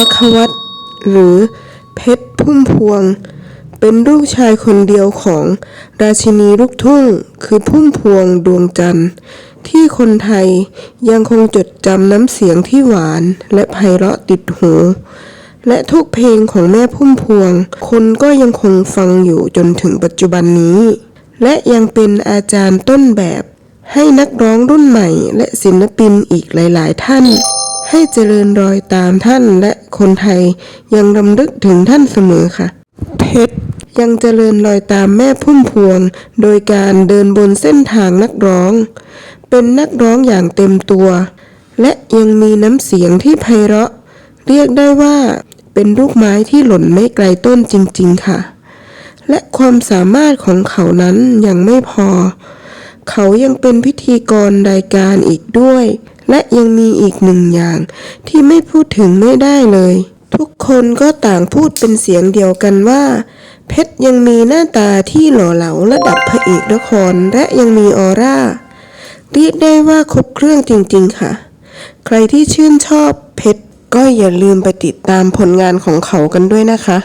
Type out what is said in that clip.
พักวัตหรือเพชรพุ่มพวง เป็นลูกชายคนเดียวของราชินีลูกทุ่ง คือพุ่มพวงดวงจันทร์ ที่คนไทยยังคงจดจำน้ำเสียงที่หวานและไพเราะติดหู และทุกเพลงของแม่พุ่มพวง คนก็ยังคงฟังอยู่จนถึงปัจจุบันนี้ และยังเป็นอาจารย์ต้นแบบให้นักร้องรุ่นใหม่และศิลปินอีกหลาย ๆ ท่าน ให้เจริญรอยตามท่านและคนไทยยังรำลึกถึงท่านเสมอค่ะ เพชรยังเจริญรอยตามแม่พุ่มพวง โดยการเดินบนเส้นทางนักร้อง เป็นนักร้องอย่างเต็มตัว และยังมีน้ำเสียงที่ไพเราะ เรียกได้ว่าเป็นลูกไม้ที่หล่นไม่ไกลต้นจริง ๆ ค่ะ และความสามารถของเขานั้นยังไม่พอ เขายังเป็นพิธีกรรายการอีกด้วย และยังมีอีกหนึ่งอย่างที่ไม่พูดถึงไม่ได้เลย ทุกคนก็ต่างพูดเป็นเสียงเดียวกันว่า เพชรยังมีหน้าตาที่หล่อเหลาระดับพระเอกละครและยังมีออร่าเรียกได้ว่าครบเครื่องจริงๆค่ะ ใครที่ชื่นชอบเพชรก็อย่าลืมไปติดตามผลงานของเขากันด้วยนะคะ